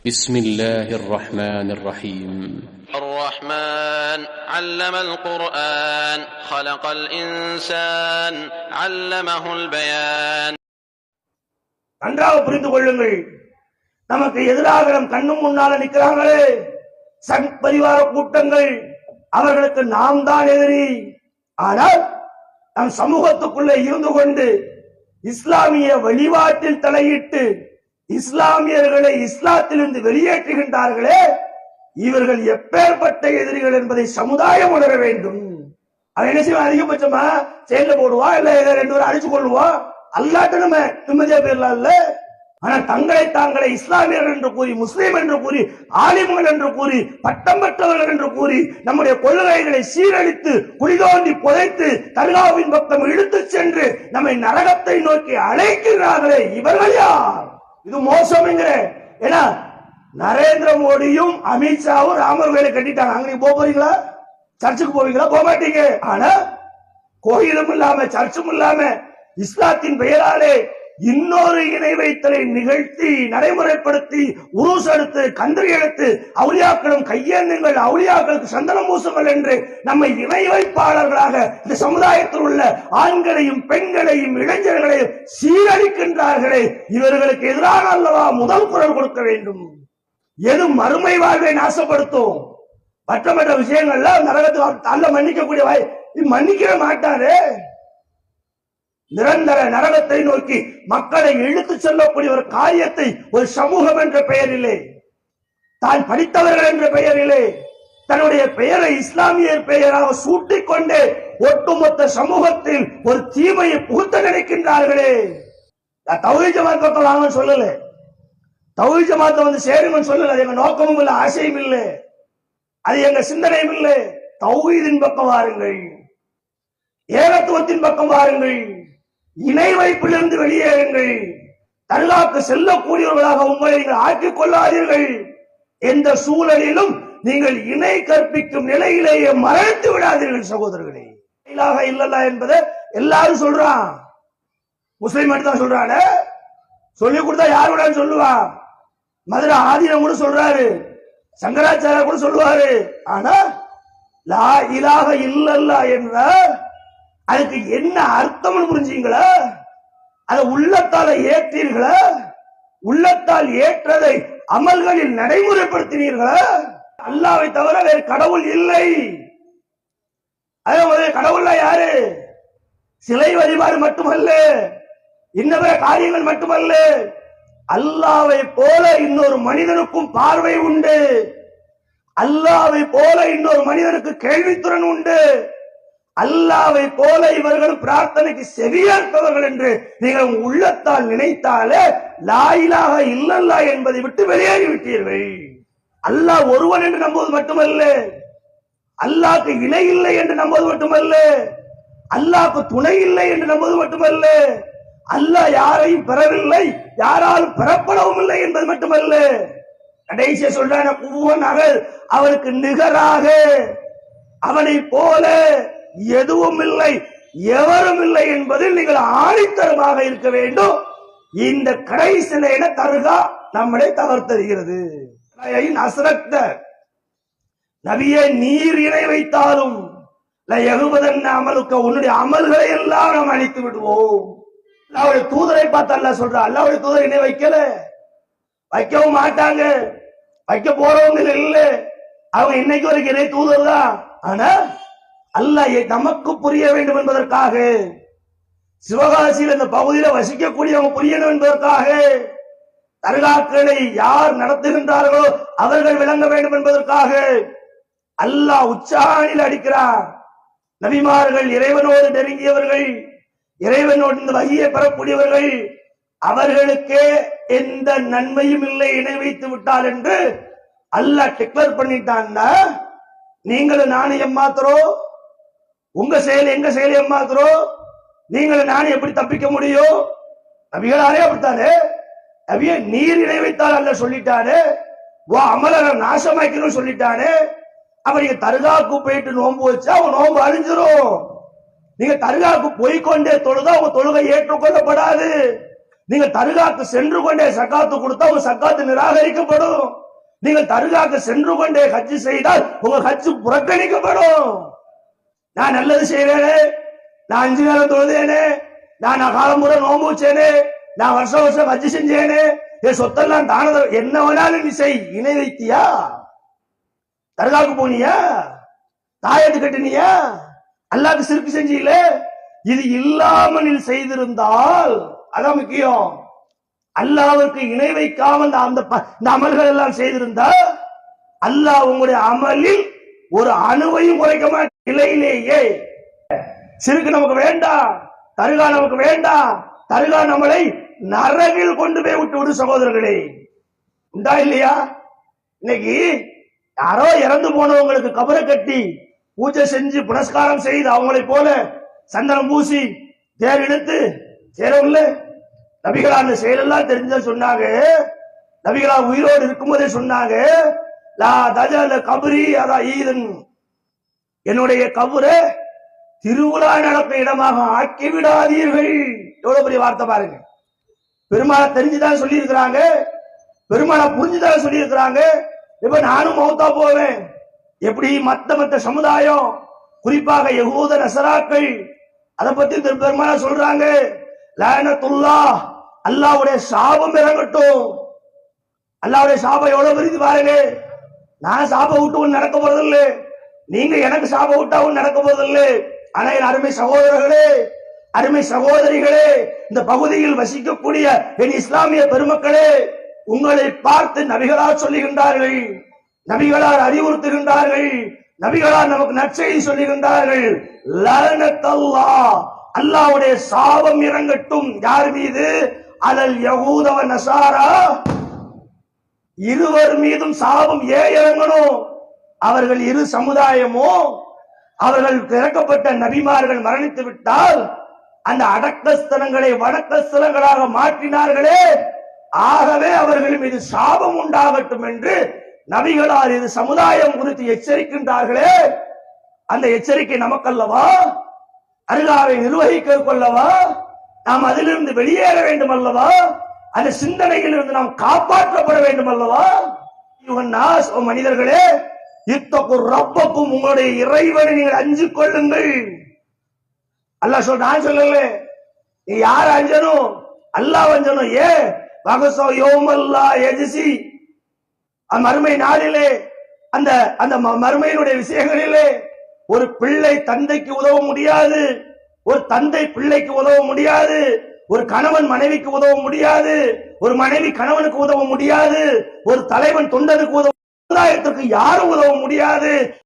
بسم الله الرحمن الرحيم الرحمن علم القرآن خلق الإنسان علمه البيان நன்றாக புரிந்து கொள்ளுங்கள் நமக்கு எதிராக நம் கண்ணும் முன்னால நிற்கிறாங்களே சங் பரிவார கூட்டங்கள் அவர்களுக்கு நாம் தான் எதிரி ஆனால் நம் சமூகத்துக்குள்ளே இருந்து கொண்டு இஸ்லாமிய வழிபாட்டில் தலையிட்டு இஸ்லாமியர்களை இஸ்லாத்திலிருந்து வெளியேற்றுகின்றார்களே இவர்கள் எப்பேற்பட்ட எதிரிகள் என்பதை சமுதாயம் உணர வேண்டும். அவன் என்ன செய்வான்? அதிகபட்சமா செயல போடுவா? இல்ல ரெண்டு பேரும் அடிச்சு கொள்ளுவோம் அல்லாட்ட நம்ம நிம்மதியா போயிடலாம் இல்ல? ஆனா தங்களை தாங்களை இஸ்லாமியர்கள் என்று கூறி முஸ்லீம் என்று கூறி ஆலிமுகள் என்று கூறி பட்டம் பெற்றவர்கள் என்று கூறி நம்முடைய கொள்கைகளை சீரழித்து குடிதோண்டி புதைத்து தர்காவின் பக்கம் இழுத்து சென்று நம்மை நரகத்தை நோக்கி அழைக்கிறார்களே இவர்கள் யார்? இது மோசம் ஏன்னா நரேந்திர மோடியும் அமித்ஷாவும் ராமர் கோயிலை கட்டிட்டாங்க. அங்க போக போறீங்களா? சர்ச்சுக்கு போவீங்களா? போக மாட்டீங்க. ஆனா கோயிலும் இல்லாம சர்ச்சும் இல்லாம இஸ்லாத்தின் பெயராலே இன்னொரு இணை வைத்தலை நிகழ்த்தி நடைமுறைப்படுத்தி உருஸ் எடுத்து கந்தரி எடுத்து அவுளியாக்களும் கையேந்துங்கள் அவுளியாக்களுக்கு சந்தனம் பூசுங்கள் என்று நம்மை இணை வைப்பாளர்களாக இந்த சமுதாயத்தில் உள்ள ஆண்களையும் பெண்களையும் இளைஞர்களையும் சீரழிக்கின்றார்களே. இவர்களுக்கு எதிராக அல்லவா முதல் குரல் கொடுக்க வேண்டும்? எது மறுமை வாழ்வை நாசப்படுத்தும்? மற்ற மற்ற விஷயங்கள்ல நரகத்துக்கு அல்ல மன்னிக்கக்கூடிய வாய் மன்னிக்கவே மாட்டாரு. நிரந்தர நரகத்தை நோக்கி மக்களை இழுத்து செல்லக்கூடிய ஒரு காரியத்தை ஒரு சமூகம் என்ற பெயரிலே தான் படித்தவர்கள் என்ற பெயரிலே தன்னுடைய பெயரை இஸ்லாமியர் பெயராக சூட்டிக் கொண்டே ஒட்டுமொத்த சமூகத்தில் ஒரு தீமையை புகுத்த நினைக்கின்றார்களே. தௌஹி ஜமாத் சொல்லல. தௌஹி வந்து சேருங்கன்னு சொல்லல. அது எங்க நோக்கமும் இல்லை ஆசையும் இல்லை. அது எங்க சிந்தனையும் இல்லை. தௌஹீதின் பக்கம் வாருங்கள். ஏகத்துவத்தின் பக்கம் வாருங்கள். இணை வைப்பிலிருந்து வெளியேறுங்கள். தல்லாக்கு செல்லக்கூடியவர்களாக உங்களை நீங்கள் ஆக்கிக் கொள்ளாதீர்கள். எந்த சூழலிலும் நீங்கள் இணை கற்பிக்கும் நிலையிலேயே மறைத்து விடாதீர்கள் சகோதரர்களே. இலாக இல்லல்லா என்பதை எல்லாரும் சொல்றான். முஸ்லீம் தான் சொல்றான. சொல்லி கொடுத்தா யார் விடான்னு சொல்லுவா? மதுரை ஆதீனம் கூட சொல்றாரு. சங்கராச்சாரியா கூட சொல்லுவாரு. ஆனா லா இலாக இல்லல்லா என்ற அதுக்கு என்ன அர்த்தம்னு புரிஞ்சீங்களா அதை உள்ளத்தால ஏற்றீர்களா? உள்ளத்தால் ஏற்றதை அமல்களில் நடைமுறைப்படுத்தினீர்களா? அல்லாவை தவிர வேறு கடவுள் இல்லை. அதே கடவுள்ல யாரு? சிலை வழிபாடு மட்டுமல்ல. இன்ன காரியங்கள் மட்டுமல்ல. அல்லாவை போல இன்னொரு மனிதனுக்கும் பார்வை உண்டு. அல்லாவை போல இன்னொரு மனிதனுக்கு கேள்வித்துறன் உண்டு. அல்லாவை போல இவர்கள் பிரார்த்தனைக்கு செவியேற்பவர்கள் என்று நீங்கள் உங்கள் உள்ளத்தால் நினைத்தாலே லாயிலாக இல்லல்லா என்பதை விட்டு வெளியேறி விட்டீர்கள். அல்லாஹ் ஒருவன் என்று நம்புவது மட்டுமல்ல. அல்லாக்கு இணை இல்லை என்று நம்புவது மட்டுமல்ல. அல்லாக்கு துணை இல்லை என்று நம்புவது மட்டுமல்ல. அல்லாஹ் யாரையும் பெறவில்லை யாராலும் பெறப்படவும் இல்லை என்பது மட்டுமல்ல. கடைசிய சொல்றான புவன் அவனுக்கு நிகராக அவனை போல எதுவும் இல்லை எவரும் இல்லை என்பதில் நீங்கள் ஆணித்தரமாக இருக்க வேண்டும். இந்த கடைசி நிலையில தருகா நம்மளை தவிர்த்தருகிறது அசரக்த நபியே நீர் இணை வைத்தாலும் எகுவதன் அமலுக்க உன்னுடைய அமல்களை எல்லாம் நாம் அழித்து விடுவோம். அல்லாவுடைய தூதரை பார்த்து அல்ல சொல்ற அல்லாவுடைய தூதர் இணை வைக்கல. வைக்கவும் மாட்டாங்க. வைக்க போறவங்க இல்ல. அவங்க இன்னைக்கு வரைக்கும் இணை தூதர் தான். ஆனா அல்லாஹ் நமக்கு புரிய வேண்டும் என்பதற்காக. சிவகாசியில் இந்த பகுதியில் வசிக்கக்கூடியவங்க புரியணும் என்பதற்காக தர்காக்களை யார் நடத்துகின்றார்களோ அவர்கள் விளங்க வேண்டும் என்பதற்காக அல்லாஹ் உச்சாணியில் அடிக்கிறார் நபிமார்கள் இறைவனோடு நெருங்கியவர்கள் இறைவனோடு இந்த வகையை பெறக்கூடியவர்கள் அவர்களுக்கே எந்த நன்மையும் இல்லை இணை வைத்து விட்டால் என்று அல்லாஹ் டிக்ளேர் பண்ணிட்டான்னா நீங்களும் நானும் ஏமாத்துறோம் உங்க செயல் எங்க செயல் ஏமாத்துறோம் நீங்கள் நானே எப்படி தப்பிக்க முடியும் நபிகளாரே அப்படித்தானே? நபிய நீர் இணைவைத்தால் அல்ல சொல்லிட்டாரு ஓ அமலரை நாசமாக்கணும் சொல்லிட்டானே? அப்ப நீங்க தர்காவுக்கு போயிட்டு நோன்பு வச்சா அவன் நோன்பு அழிஞ்சிரும். நீங்க தர்காவுக்கு போய்க்கொண்டே தொழுதா உங்க தொழுகை ஏற்றுக்கொள்ளப்படாது. நீங்கள் தர்காக்கு சென்று கொண்டே சக்காத்து கொடுத்தா உங்க சக்காத்து நிராகரிக்கப்படும். நீங்கள் தர்காக்கு சென்று கொண்டே ஹஜ்ஜு செய்தால் உங்க ஹஜ்ஜு புறக்கணிக்கப்படும். நான் நல்லது செய்யறேனே. நான் அஞ்சு நேரம் தொழுதேனே. நான் காலமுறை நோம்பு வச்சேனே. நான் வருஷம் வருஷம் வச்சு செஞ்சேனே. என் சொத்தெல்லாம் தான என்ன வேணாலும் நீ செய். இணை வைத்தியா? தர்காவுக்கு போனியா? தாயத்து கட்டினியா? அல்லாக்கு சிரிப்பு செஞ்சீங்கள. இது இல்லாமல் நீ செய்திருந்தால் அதான் முக்கியம். அல்லாவிற்கு இணை வைக்காமல் அந்த இந்த அமல்கள் எல்லாம் செய்திருந்தா அல்லாஹ் உங்களுடைய அமலில் ஒரு அணுவையும் குறைக்க மாட்டேன். நிலையிலேயே. சிறுக்கு நமக்கு வேண்டாம் தருகா நமக்கு வேண்டாம் தருகா நம்மளை நரகில் கொண்டு போய் விட்டு விடு சகோதரர்களே. உண்டா இல்லையா? இன்னைக்கு யாரோ இறந்து போனவங்களுக்கு கபரை கட்டி பூஜை செஞ்சு புனஸ்காரம் செய்து அவங்களை போல சந்தனம் பூசி தேர் எடுத்து சேரவில்ல நபிகளா அந்த செயலெல்லாம் தெரிஞ்ச சொன்னாங்க. நபிகளா உயிரோடு இருக்கும்போதே சொன்னாங்க. லா தஜல கபரி அதா ஈதன். என்னுடைய கபரை திருவிழா நடக்கும் இடமாக ஆக்கி விடாதீர்கள் எவ்வளவு பெரிய வார்த்தை பாருங்க. பெருமாளை தெரிஞ்சுதான் சொல்லி இருக்கிறாங்க பெருமாளை புரிஞ்சுதான் சொல்லி இருக்கிறாங்க இப்ப நானும் மௌத்தா போவேன். எப்படி மத்த மத்த சமுதாயம் குறிப்பாக யகூத நசராக்கள் அதை பத்தி திரு பெருமாளா சொல்றாங்க. லானத்துல்லா அல்லாவுடைய சாபம் இறங்கட்டும். அல்லாவுடைய சாபம் எவ்வளவு பெரிய பாருங்க. நான் சாபம் விட்டு ஒன்று நடக்க போறதில்லை. நீங்க எனக்கு சாபம் விட்டாவும் நடக்க போதில்லை ஆனா என் அருமை சகோதரர்களே அருமை சகோதரிகளே இந்த பகுதியில் வசிக்கக்கூடிய என் இஸ்லாமிய பெருமக்களே உங்களை பார்த்து நபிகளார் சொல்லுகின்றார்கள் நபிகளார் அறிவுறுத்துகின்றார்கள் நபிகளார் நமக்கு நற்செய்தி சொல்லுகின்றார்கள். லஅனத்தல்லாஹ் அல்லாஹ்வுடைய சாபம் இறங்கட்டும். யார் மீது? அலல் யகூதவ நசாரா. இருவர் மீதும் சாபம் ஏன் இறங்கணும்? அவர்கள் இரு சமுதாயமோ அவர்கள் இறக்கப்பட்ட நபிமார்கள் மரணித்து விட்டால் அந்த அடக்கஸ்தலங்களை வடக்கஸ்தலங்களாக மாற்றினார்களே. ஆகவே அவர்கள் மீது சாபம் உண்டாகட்டும் என்று நபிகளார் இது சமுதாயம் குறித்து எச்சரிக்கின்றார்களே. அந்த எச்சரிக்கை நமக்கல்லவா? அருகாவை நிர்வகிக்க கொள்ளவா? நாம் அதிலிருந்து வெளியேற வேண்டும் அல்லவா அந்த சிந்தனையிலிருந்து நாம் காப்பாற்றப்பட வேண்டும் அல்லவா ஓ மனிதர்களே இத்தக்கும் ரப்பக்கும் உங்களுடைய இறைவனை நீங்கள் அஞ்சு கொள்ளுங்கள். அல்ல சொல் நான் சொல்லல நீ யார் அஞ்சனும் அல்லாஹ் அஞ்சனும் ஏ வகசோ யோமல்லா எஜிசி. மறுமை நாளிலே அந்த அந்த ம- மறுமையினுடைய விஷயங்களிலே ஒரு பிள்ளை தந்தைக்கு உதவ முடியாது ஒரு தந்தை பிள்ளைக்கு உதவ முடியாது ஒரு கணவன் மனைவிக்கு உதவ முடியாது ஒரு மனைவி கணவனுக்கு உதவ முடியாது ஒரு தலைவன் தொண்டனுக்கு உதவ சமுதாயத்திற்கு யாரும் உதவ முடியாது.